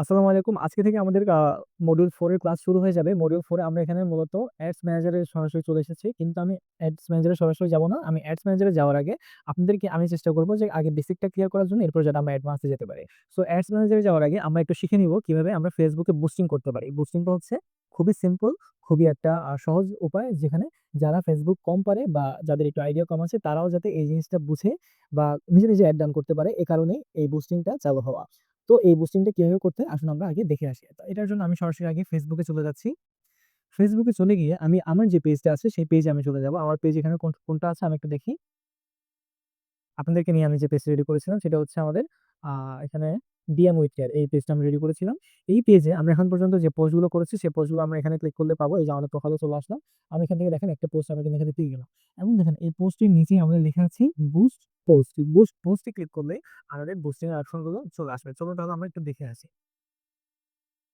আসসালামু আলাইকুম। আজকে থেকে আমাদের মডিউল ফোরের ক্লাস শুরু হয়ে যাবে। মডিউল ফোরে আমরা এখানে মূলত অ্যাডস ম্যানেজারে সরাসরি চলে এসেছি। কিন্তু আমি অ্যাডস ম্যানেজারে সরাসরি যাব না। আমি অ্যাডস ম্যানেজারে যাওয়ার আগে আপনাদেরকে আমি চেষ্টা করব যে আগে বেসিকটা ক্লিয়ার করার জন্য এরপর যাতে আমরা অ্যাডভান্সে যেতে পারি। সো অ্যাডস ম্যানেজারে যাওয়ার আগে আমরা একটু শিখে নিব কীভাবে আমরা ফেসবুকে বুস্টিং করতে পারি। বুস্টিংটা হচ্ছে খুবই সিম্পল, খুবই একটা সহজ উপায় যেখানে যারা ফেসবুক কম পারে বা যাদের একটু আইডিয়া কম আছে তারাও যাতে এই জিনিসটা বুঝে বা নিজে, নিজে অ্যাড ডান করতে পারে। এ কারণেই এই বুস্টিংটা চালু হওয়া। তো এই বুস্টিংটা কীভাবে করতে আসুন আমরা আগে দেখে আসি। তো এটার জন্য আমি সরাসরি আগে ফেসবুকে চলে যাচ্ছি। ফেসবুকে চলে গিয়ে আমি, আমার যে পেজটা আছে, সেই পেজে আমি চলে যাব। আমার পেজ এখানে কোন, কোনটা আছে, আমি একটু দেখি। আপনাদেরকে নিয়ে আমি যে পেজটা রেডি করেছিলাম, সেটা হচ্ছে আমাদের এখানে ডিএম উইথ কেয়ার এই পেজটা আমি রেডি করেছিলাম। এই পেজে আমরা এখন পর্যন্ত যে পোস্টগুলো করেছি, সেই পোস্টগুলো আমরা এখানে ক্লিক করলে পাবো। এই যে আমাদের প্রোফাইলে চলে আসলাম। আমি এখান থেকে দেখেন একটা পোস্ট আমি এখানে পেয়ে গেলাম। এবং দেখেন এই পোস্টটির নিচে আমাদের লেখা আছে বুস্ট পোস্ট। বুস্ট পোস্টে ক্লিক করলে আমাদের বুস্টিং অপশনগুলো গুলো চলে আসবে। চলুন তাহলে আমরা একটু দেখে আসি।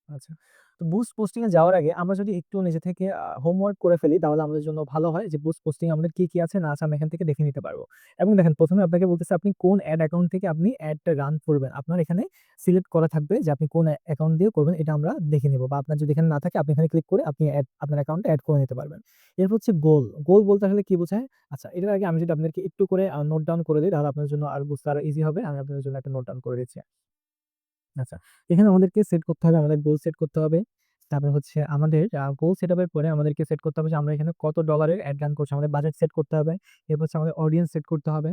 আচ্ছা। তো বুস্ট পোস্টিং এ যাওয়ার আগে আমরা যদি একটু নিজে থেকে হোমওয়ার্ক করে ফেলি তাহলে আমাদের জন্য ভালো হয় যে বুস্ট পোস্টিং আমাদের কি, কি আছে না আছে আমরা এখান থেকে দেখে নিতে পারব। এবং দেখেন প্রথমে আপনাকে বলতেছে আপনি কোন অ্যাড অ্যাকাউন্ট থেকে আপনি এডটা রান করবেন। আপনার এখানে সিলেক্ট করা থাকবে যে আপনি কোন অ্যা অ্যাকাউন্ট দিয়ে করবেন এটা আমরা দেখে নিব। বা আপনার যদি এখানে না থাকে আপনি এখানে ক্লিক করে আপনি অ্যাড আপনার অ্যাকাউন্টে অ্যাড করে নিতে পারবেন। এরপর হচ্ছে গোল। গোল বলতে আসলে কি বোঝায়? আচ্ছা এটার আগে আমি যদি আপনাদেরকে একটু করে নোট ডাউন করে দিই তাহলে আপনার জন্য আরও বুঝতে আরও ইজি হবে। আমি আপনাদের জন্য একটা নোট ডাউন করে দিচ্ছি। আচ্ছা। এখানে আমাদেরকে সেট করতে হবে, আমাদের গোল সেট করতে হবে। তারপরে হচ্ছে আমাদের গোল সেট আপের পরে আমাদেরকে সেট করতে হবে যে আমরা এখানে কত ডলারের এড রান করছি। আমাদের বাজেট সেট করতে হবে। এরপর হচ্ছে আমাদের অডিয়েন্স সেট করতে হবে।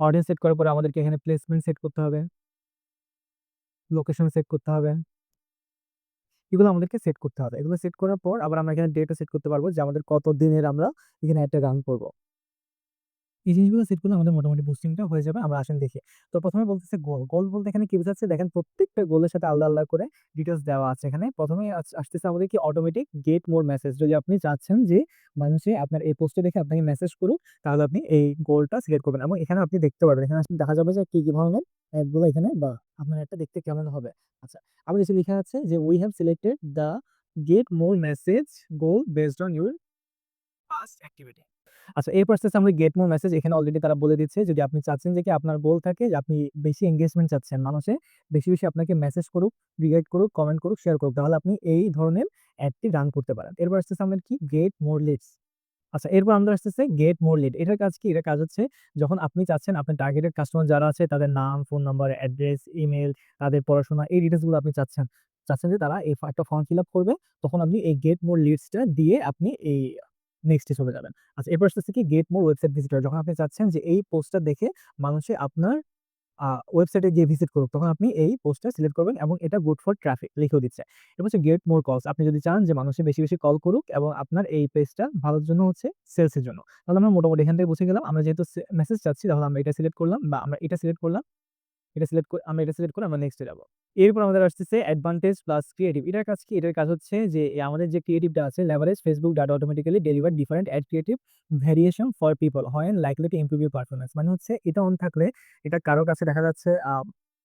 অডিয়েন্স সেট করার পরে আমাদেরকে এখানে প্লেসমেন্ট সেট করতে হবে। লোকেশন সেট করতে হবে। এগুলো আমাদেরকে সেট করতে হবে। এগুলো সেট করার পর আবার আমরা এখানে ডেটও সেট করতে পারব যে আমাদের কত দিনের আমরা এখানে এডটা রান করব। এই জিনিসগুলো সেট করলে আমাদের মোটামুটি বুস্টিংটা হয়ে যাবে। আমরা আসেন দেখি। তো প্রথমে বলতেছে গোল। গোল বলতে এখানে কি বোঝাচ্ছে? দেখেন প্রত্যেকটা গোলের সাথে আলাদা, আলাদা করে ডিটেলস দেওয়া আছে এখানে। প্রথমে আসতেছে আমাদের কি অটোমেটিক গেট মোর মেসেজ। যদি আপনি চাচ্ছেন যে মানুষে আপনার এই পোস্টটা দেখে আপনাকে মেসেজ করুক তাহলে আপনি এই গোলটা সিলেক্ট করবেন এবং এখানে আপনি দেখতে পারবেন। এখানে দেখা যাবে যে কি, কি ধরনের এডগুলো এখানে বা আপনার এডটা দেখতে কেমন হবে। আচ্ছা। আবার নিচে লিখা আছে যে we have selected the get more message goal based on your past activity আচ্ছা এরপর আসতেছে আমাদের গেট মোর মেসেজ এখানে অলরেডি তারা বলে দিচ্ছে যদি আপনি চাচ্ছেন যে কি আপনার গোল থাকে যে আপনি বেশি এঙ্গেজমেন্ট চাচ্ছেন। মানুষে বেশি, বেশি আপনাকে মেসেজ করুক, রিঅ্যাক্ট করুক, কমেন্ট করুক, শেয়ার করুক। তাহলে আপনি এই ধরনের এডটি রান করতে পারেন। এরপর আসতেছে আমাদের কি গেট মোর লিডস। আচ্ছা এরপর আমাদের আসতেছে গেট মোর লিড। এটার কাজ কি? এটা কাজ হচ্ছে যখন আপনি চাচ্ছেন আপনার টার্গেটেড কাস্টমার যারা আছে তাদের নাম, ফোন নাম্বার, অ্যাড্রেস, ইমেইল, তাদের পড়াশোনা এই ডিটেইলসগুলো আপনি চাচ্ছেন। চাচ্ছেন যে তারা এই একটা ফর্ম ফিল আপ করবে। তখন আপনি এই গেট মোর লিডস টা দিয়ে আপনি এই নেক্সট চলে যাবেন। আচ্ছা এরপর আসতেছে কি গেট মোর ওয়েবসাইট ভিজিটর। যখন আপনি চাচ্ছেন যে এই পোস্টটা দেখে মানুষে আপনার ওয়েবসাইটে গিয়ে ভিজিট করুক তখন আপনি এই পোস্টটা সিলেক্ট করবেন এবং এটা গুড ফর ট্রাফিক লিখেও দিচ্ছে। এরপর হচ্ছে গেট মোর কলস। আপনি যদি চান যে মানুষে বেশি, বেশি কল করুক এবং আপনার এই পেজটা ভালোর জন্য হচ্ছে সেলসের জন্য। তাহলে আমরা মোটামুটি এখান থেকে বুঝে গেলাম। আমরা যেহেতু মেসেজ চাচ্ছি তাহলে আমরা এটা সিলেক্ট করলাম বা আমরা এটা সিলেক্ট করলাম। এটা সিলেক্ট আমরা এটা সিলেক্ট করে আমরা নেক্সট যাব। এরপর আমাদের আসতেছে অ্যাডভান্টেজ প্লাস ক্রিয়েটিভ। এটার কাজ কি? এটার কাজ হচ্ছে যে আমাদের যে ক্রিয়েটিভটা আছে leverage Facebook data automatically deliver different ad creative variation for people when likely to improve your performance. মানে হচ্ছে এটা অন থাকলে এটা কারও কাছে দেখা যাচ্ছে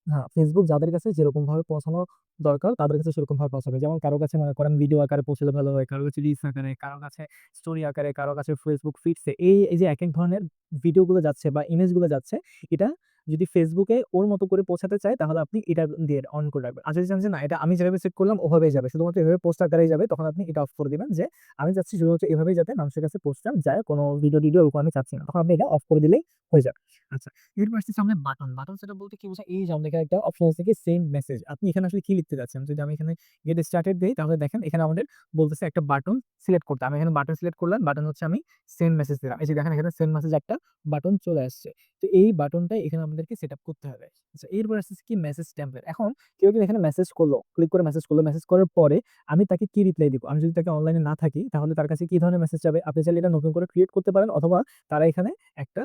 হ্যাঁ, ফেসবুক যাদের কাছে যেরকমভাবে পৌঁছানো দরকার তাদের কাছে সেরকমভাবে পৌঁছাবে। যেমন কারও কাছে মনে করেন ভিডিও আকারে পৌঁছালে ভালো হয়, কারও কাছে রিলস আকারে, কারও কাছে স্টোরি আকারে, কারও কাছে ফেসবুক ফিডস এ এই, এই যে এক ধরনের ভিডিওগুলো যাচ্ছে বা ইমেজগুলো যাচ্ছে এটা যদি ফেসবুকে ওর মতো করে পৌঁছাতে চায়, তাহলে আপনি এটা দিয়ে অন করে রাখবেন। আর যদি চান যে, না, এটা আমি যেভাবে সেট করলাম, ওভাবেই যাবে। শুধুমাত্র এভাবে পোস্ট আকারেই যাবে, তখন আপনি এটা অফ করে দিবেন যে, আমি চাচ্ছি শুধুমাত্র এভাবেই যাতে মানুষের কাছে পোস্টটা যায়। কোনো ভিডিও-টিডিও ওরকম আমি চাচ্ছি না। তখন আপনি এটা অফ করে দিলেই হয়ে যাবে। আচ্ছা এরপর আসতেছে আমাদের বাটন। বাটন সেটআপ বলতে কি বোঝায়? এই যে আমাদের একটা অপশন আছে কি সেন্ড মেসেজ। আপনি এখানে আসলে কি লিখতে যাচ্ছেন? যদি আমি এখানে গেট স্টার্টেড দেই, তাহলে দেখেন এখানে আমাদের বলতেছে একটা বাটন সিলেক্ট করতে। আমি এখানে বাটন সিলেক্ট করলাম। বাটন হচ্ছে আমি সেন্ড মেসেজ দিলাম। এই যে দেখেন এখানে সেন্ড মেসেজ একটা বাটন চলে আসছে। তো এই বাটনটাই এখানে আমাদেরকে সেটআপ করতে হবে। আচ্ছা এরপর আসছে কি মেসেজ টেম্পলেট এখন কেউ কি এখানে মেসেজ করল, ক্লিক করে মেসেজ করল। মেসেজ করার পরে আমি তাকে কি রিপ্লাই দিব? আমি যদি তাকে অনলাইনে না থাকি তাহলে তার কাছে কি ধরনের মেসেজ যাবে? আপনি চাইলে এটা নতুন করে ক্রিয়েট করতে পারেন অথবা তারা এখানে একটা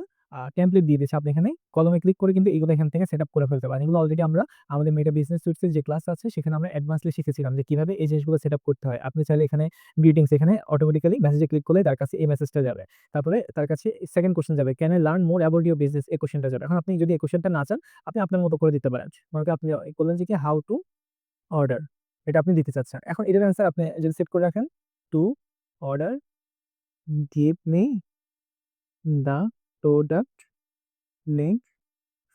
টেমপ্লেট দিয়ে দিয়েছে। আপনি এখানে কলমে ক্লিক করে কিন্তু এগুলো এখান থেকে সেটআপ করে ফেলতে পারেন। এগুলো অলরেডি আমরা আমাদের মেটা বিজনেস সুইটস যে ক্লাস আছে, সেখানে আমরা অ্যাডভান্সলি শিখেছিলাম যে কীভাবে এই জিনিসগুলো সেটআপ করতে হয়। আপনি চাইলে এখানে গ্রিটিংস এখানে অটোমেটিক্যালি মেসেজে ক্লিক করলে তার কাছে এই মেসেজটা যাবে। তারপরে তার কাছে সেকেন্ড কোয়েশ্চেন যাবে। Can I learn more about your business? এই কোয়েশ্চেনটা যাবে। এখন আপনি যদি এই কোয়েশ্চেনটা না চান, আপনি আপনার মতো করে দিতে পারেন। মনে আপনি বললেন যে কি হাউ টু অর্ডার এটা আপনি দিতে চাচ্ছেন। এখন এটার অ্যান্সার আপনি যদি সেট করে রাখেন to order give me the product link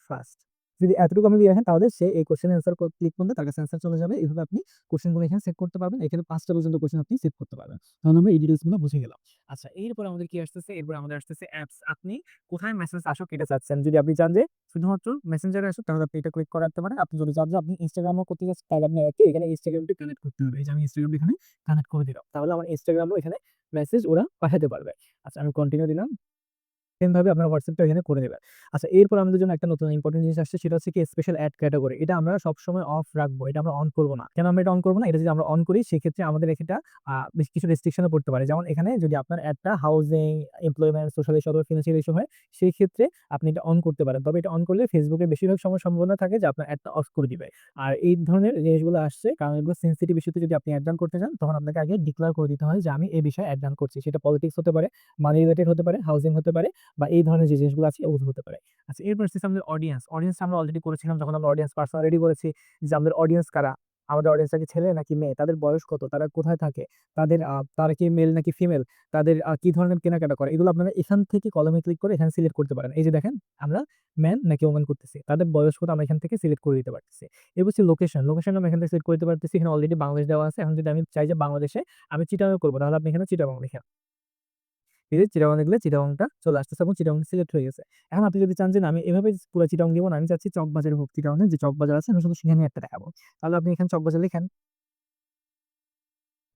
first. যদি এতটুকু আপনি দিয়ে রাখেন, তাহলে সে এই কোশ্চেন অ্যান্সার ক্লিক করলে তার কাছে অ্যান্সার চলে যাবে। এইভাবে আপনি কোশ্চেনগুলো এখানে সেট করতে পারবেন। এখানে পাঁচটা পর্যন্ত কোশ্চেন আপনি সেট করতে পারবেন। তাহলে আমরা এই ডিটেলসগুলো বুঝে গেলাম। আচ্ছা এরপর আমাদের কি আসতেছে? এরপর আমাদের আসতেছে অ্যাপস আপনি কোথায় মেসেজ আসুক এটা চাচ্ছেন যদি আপনি চান যে শুধুমাত্র মেসেঞ্জারে আসুক তাহলে আপনি এটা ক্লিক করাতে পারেন। আপনি যদি চান যে আপনি ইনস্টাগ্রামও করতে চাচ্ছেন তাহলে আপনি একে এখানে ইনস্টাগ্রামটি কানেক্ট করতে হবে। এই যে আমি ইনস্টাগ্রামটি এখানে কানেক্ট করে দিলাম। তাহলে আমার ইনস্টাগ্রামও এখানে মেসেজ ওরা পাঠাতে পারবে। আচ্ছা আমি কন্টিনিউ দিলাম। সেম ভাবে আপনার হোয়াটসঅ্যাপটা এখানে করে নেবেন। আচ্ছা এরপর আমাদের জন্য একটা নতুন ইম্পর্টেন্ট জিনিস আসছে, সেটা হচ্ছে কি স্পেশাল অ্যাড ক্যাটাগরি এটা আমরা সবসময় অফ রাখব, এটা আমরা অন করব না। কেন আমরা এটা অন করব না? এটা যদি আমরা অন করি, সেক্ষেত্রে আমাদের এটা বেশ কিছু রেস্ট্রিকশনে পড়তে পারে। যেমন এখানে যদি আপনার অ্যাডটা হাউজিং এমপ্লয়মেন্ট সোশ্যাল ইস্যু অথবা ফিনান্সিয়াল ইস্যু হয় সেই ক্ষেত্রে আপনি এটা অন করতে পারেন। তবে এটা অন করলে ফেসবুকে বেশিরভাগ সময় সম্ভাবনা থাকে যে আপনার অ্যাডটা অফ করে দিবে। আর এই ধরনের জিনিসগুলো আসছে, কারণ এগুলো সেন্সিটিভ ইস্যুতে যদি আপনি অ্যাড রান করতে চান, তখন আপনাকে আগে ডিক্লেয়ার করে দিতে হয় যে, আমি এই বিষয়ে অ্যাড রান করছি। সেটা পলিটিক্স হতে পারে মানি রিলেটেড হতে পারে হাউজিং হতে পারে বা এই ধরনের যে জিনিসগুলো আছে ওগুলো হতে পারে। আচ্ছা এরপর আসছে আমাদের অডিয়েন্স অডিয়েন্স আমরা অলরেডি করেছিলাম যখন আমরা অডিয়েন্স পার্সোনাল রেডি করেছি যে আমাদের অডিয়েন্স কারা? আমাদের অডিয়েন্সটা কি ছেলে নাকি মেয়ে? তাদের বয়স কত? তারা কোথায় থাকে? তাদের তারা কি মেল নাকি ফিমেল তাদের কি ধরনের কেনাকাটা করে? এগুলো আপনারা এখান থেকে কলমে ক্লিক করে এখানে সিলেক্ট করতে পারেন। এই যে দেখেন, আমরা ম্যান নাকি ওমেন করতেছি। তাদের বয়স কত? আমরা এখান থেকে সিলেক্ট করে দিতে পারতেছি। এবার হচ্ছে লোকেশন লোকেশন আমরা এখান থেকে সিলেক্ট করতে পারতেছি। এখানে অলরেডি বাংলাদেশ দেওয়া আছে। এখন যদি আমি চাই যে বাংলাদেশে আমি চিটাগাং করব, তাহলে আপনি এখানে চিটাগাং লিখেন। এই যে দেখলে চিটাগাংটা চলে আসতেছে এবং চিটাগাং সিলেক্ট হয়ে গেছে। এখন আপনি যদি চান যে আমি এভাবে পুরো চিটাগাং দিব না, আমি চাচ্ছি চকবাজারে ভক্তি টাউনে যে চকবাজার আছে, আমি শুধু সেখানে একটা দেখাবো। তাহলে আপনি এখানে চকবাজার লিখেন।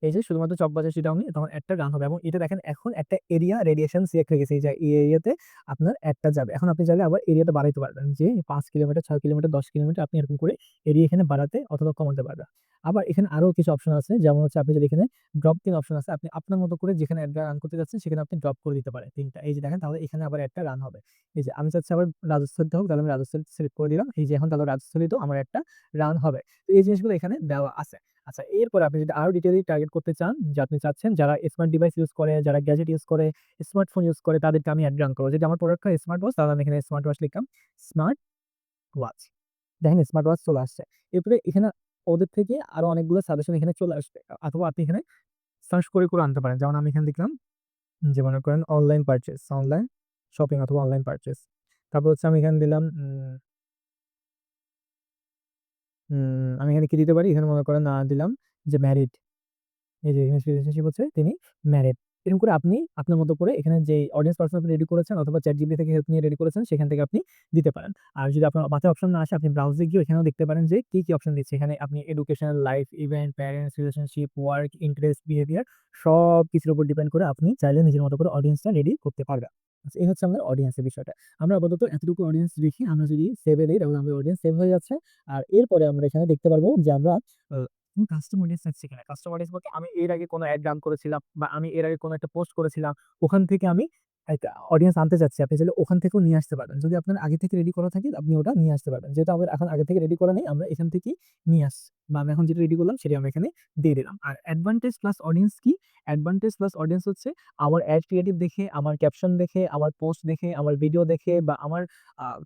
এই যে শুধুমাত্র চকবাজার চিটাগাংয়ে তখন একটা রান হবে। এবং এটা দেখেন, এখন একটা এরিয়া রেডিয়েশন সিলেক্ট হয়ে গেছে। এই যে, এই এরিয়াতে আপনার একটা যাবে। এখন আপনি চাইলে আবার এরিয়াটা বাড়াইতে পারবেন। যে পাঁচ কিলোমিটার, ছয় কিলোমিটার, দশ কিলোমিটার আপনি এরকম করে এরিয়া এখানে বাড়াতে অথবা কমাতে পারবেন। আবার এখানে আরও কিছু অপশন আছে। যেমন হচ্ছে আপনি যদি এখানে ড্রপ তিন অপশন আছে, আপনি আপনার মতো করে যেখানে একটা রান করতে যাচ্ছেন, সেখানে আপনি ড্রপ করে দিতে পারেন তিনটা। এই যে দেখেন, তাহলে এখানে আবার একটা রান হবে। এই যে, আমি চাচ্ছি আবার রাজস্থানতে হোক, তাহলে আমি রাজস্থান সিলেক্ট করে দিলাম। এই যে, এখন তাহলে রাজস্থানীতেও আমার একটা রান হবে। তো এই জিনিসগুলো এখানে দেওয়া আছে। আচ্ছা এরপর আপনি যদি আরও ডিটেইলি টার্গেট করতে চান, যে আপনি চাচ্ছেন যারা স্মার্ট ডিভাইস ইউজ করে, যারা গ্যাজেট ইউজ করে স্মার্টফোন ইউজ করে, তাদেরকে আমি অ্যাড রান করব। যদি আমার প্রোডাক্ট হয় স্মার্ট ওয়াচ তাহলে আমি এখানে স্মার্ট ওয়াচ লিখলাম স্মার্ট ওয়াচ দেখেন স্মার্ট ওয়াচ চলে আসছে। এরপরে এখানে ওদের থেকে আরও অনেকগুলো সাজেশন এখানে চলে আসবে। অথবা আপনি এখানে সার্চ করে করে আনতে পারেন। যেমন আমি এখানে লিখলাম, যে মনে করেন অনলাইন পারচেস অনলাইন শপিং অথবা অনলাইন পারচেস তারপর হচ্ছে আমি এখানে দিলাম আমি এখানে কি দিতে পারি? এখানে মনে করেন না দিলাম যে ম্যারিড এই যে রিলেশনশিপ হচ্ছে, তিনি ম্যারিড এরকম করে আপনি আপনার মতো করে এখানে যে অডিয়েন্স পার্সন আপনি রেডি করেছেন অথবা চ্যাট জিবি থেকে হেল্প নিয়ে রেডি করেছেন, সেখান থেকে আপনি দিতে পারেন। আর যদি আপনার মাথায় অপশন না আসে, আপনি ব্রাউজে গিয়ে এখানেও দেখতে পারেন যে কি কি অপশন দিচ্ছে। এখানে আপনি education life event parents relationship work interest behaviour সব কিছুর উপর ডিপেন্ড করে আপনি চাইলে নিজের মতো করে অডিয়েন্সটা রেডি করতে পারবেন। এই হচ্ছে আমাদের অডিয়েন্সের বিষয়টা। আমরা আপাতত এতটুকু অডিয়েন্স দেখি, আমরা যদি সেভে দিই, তাহলে আমাদের অডিয়েন্স সেভ হয়ে যাচ্ছে। আর এরপরে আমরা এখানে দেখতে পারব যে আমরা কাস্টম অডিয়েন্স কিনা। অডিয়েন্স বলতে আমি এর আগে কোনো অ্যাড রান করেছিলাম বা আমি এর আগে কোনো একটা পোস্ট করেছিলাম, ওখান থেকে আমি অডিয়েন্স আনতে চাচ্ছি, আপনি চাইলে ওখান থেকেও নিয়ে আসতে পারবেন। যদি আপনার আগে থেকে রেডি করা থাকে, আপনি ওটা নিয়ে আসতে পারবেন। যেহেতু আমাদের এখন আগে থেকে রেডি করা নেই, আমরা এখান থেকেই নিয়ে আস, বা আমি এখন যেটা রেডি করলাম সেটা আমি এখানে দিয়ে দিলাম। আর অ্যাডভান্টেজ প্লাস অডিয়েন্স কি? অ্যাডভান্টেজ প্লাস অডিয়েন্স হচ্ছে আমার অ্যাড ক্রিয়েটিভ দেখে, আমার ক্যাপশন দেখে, আমার পোস্ট দেখে, আমার ভিডিও দেখে, বা আমার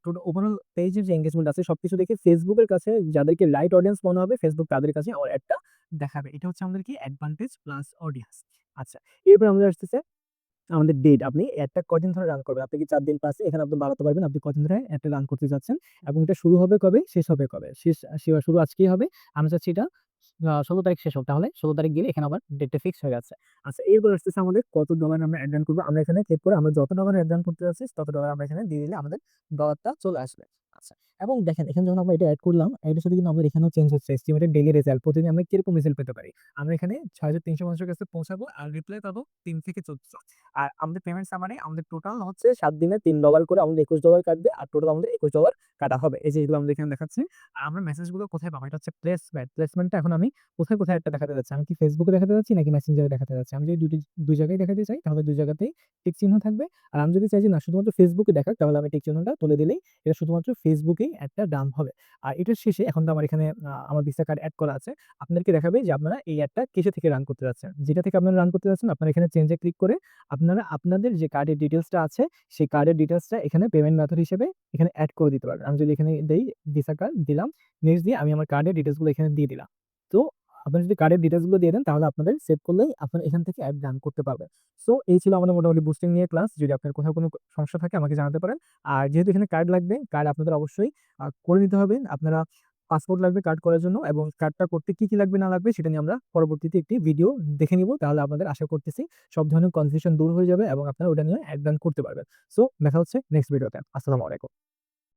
টোটাল ওভারঅল পেজের যে এঙ্গেজমেন্ট আছে সব কিছু দেখে ফেসবুকের কাছে যাদেরকে লাইট অডিয়েন্স মনে হবে ফেসবুক তাদের কাছে আমার অ্যাডটা দেখাবে। এটা হচ্ছে আমাদের কি? অ্যাডভান্টেজ প্লাস অডিয়েন্স আচ্ছা এরপর আমাদের আসতেছে আমাদের ডেট আপনি একটা কদিন ধরে রান করবেন? আপনি কি চার দিন পাঁচ এখানে আপনি বাড়াতে পারবেন? আপনি কদিন ধরে একটা রান করতে যাচ্ছেন? এবং এটা শুরু হবে কবে? শেষ হবে কবে? শেষ শুরু আজকেই হবে। আমি চাচ্ছি এটা ষোলো তারিখ শেষ হোক। তাহলে ষোলো তারিখ গেলে এখানে আবার ডেটটা ফিক্স হয়ে যাচ্ছে। আচ্ছা এরপর আসতেছে আমাদের কত ডলার আমরা অ্যাড রান করব? আমরা এখানে চেক করে আমরা যত ডলার অ্যাড রান করতে যাচ্ছি, তত ডলার আমরা এখানে দিয়ে দিলে আমাদের ডলারটা চলে আসবে। আচ্ছা এবং দেখেন, এখানে যখন আমরা এটা অ্যাড করলাম, এটার সাথে কিন্তু আমাদের এখানেও চেঞ্জ হচ্ছে এস্টিমেটেড ডেইলি রেজাল্ট প্রতিদিন আমরা কীরকম রেজাল্ট পেতে পারি? আমরা এখানে ছয় হাজার তিনশো মানুষের কাছে পৌঁছাবো, আর রিপ্লাই পাবো তিন থেকে চোদ্দশো আর আমাদের পেমেন্ট সামারে আমাদের টোটাল হচ্ছে সাত দিনে তিন ডলার করে আমাদের একুশ ডলার কাটবে, আর টোটাল আমাদের একুশ ডলার কাটা হবে। এই যে এগুলো আমাদের এখানে দেখাচ্ছে। আর আমরা মেসেজগুলো কোথায় পাবো? এটা হচ্ছে প্লেসমেন্ট প্লেসমেন্টটা এখন আমি কোথায় কোথায় একটা দেখাতে যাচ্ছি? আমি কি ফেসবুকে দেখাতে যাচ্ছি, নাকি মেসেঞ্জারে দেখাতে যাচ্ছি? আমি যদি দুটি, দুই জায়গায় দেখাতে চাই, তাহলে দুই জায়গাতেই টিক চিহ্ন থাকবে। আর আমি যদি চাই যে না, শুধুমাত্র ফেসবুকে দেখাক, তাহলে আমি টিক চিহ্নটা তুলে দিলেই এটা শুধুমাত্র ফেসবুকেই একটা দাম হবে। আর এটার শেষে এখন তো আমার এখানে আমার ভিসা কার্ড অ্যাড করা আছে। আপনাদেরকে দেখাবে যে আপনারা এই অ্যাডটা কিসে থেকে রান করতে যাচ্ছেন? যেটা থেকে আপনারা রান করতে যাচ্ছেন, আপনারা এখানে চেঞ্জে ক্লিক করে আপনারা আপনাদের যে কার্ডের ডিটেলসটা আছে, সেই কার্ডের ডিটেলসটা এখানে পেমেন্ট মেথড হিসেবে এখানে অ্যাড করে দিতে পারবেন আমি যদি এখানে দেই ভিসা কার্ড দিলাম নেক্সট দিয়ে আমি আমার কার্ডের ডিটেলসগুলো এখানে দিয়ে দিলাম। তো আপনারা যদি কার্ডের ডিটেইলসগুলো দিয়ে দেন তাহলে আপনাদের সেভ করলেই আপনারা এখান থেকে অ্যাড ডান করতে পারবেন। সো এই ছিল আমাদের মোটামুটি বুস্টিং নিয়ে ক্লাস। যদি আপনার কোথাও কোনো সমস্যা থাকে আমাকে জানাতে পারেন। আর যেহেতু এখানে কার্ড লাগবে, কার্ড আপনাদের অবশ্যই করে নিতে হবে। আপনারা পাসপোর্ট লাগবে কার্ড করার জন্য এবং কার্ডটা করতে কি, কি লাগবে না লাগবে সেটা নিয়ে আমরা পরবর্তীতে একটি ভিডিও দেখে নিব। তাহলে আপনাদের আশা করতেছি সব ধরনের কনফিউশন দূর হয়ে যাবে এবং আপনারা ওটা নিয়ে অ্যাড ডান করতে পারবেন। সো দেখা হচ্ছে নেক্সট ভিডিওতে। আসসালামু আলাইকুম।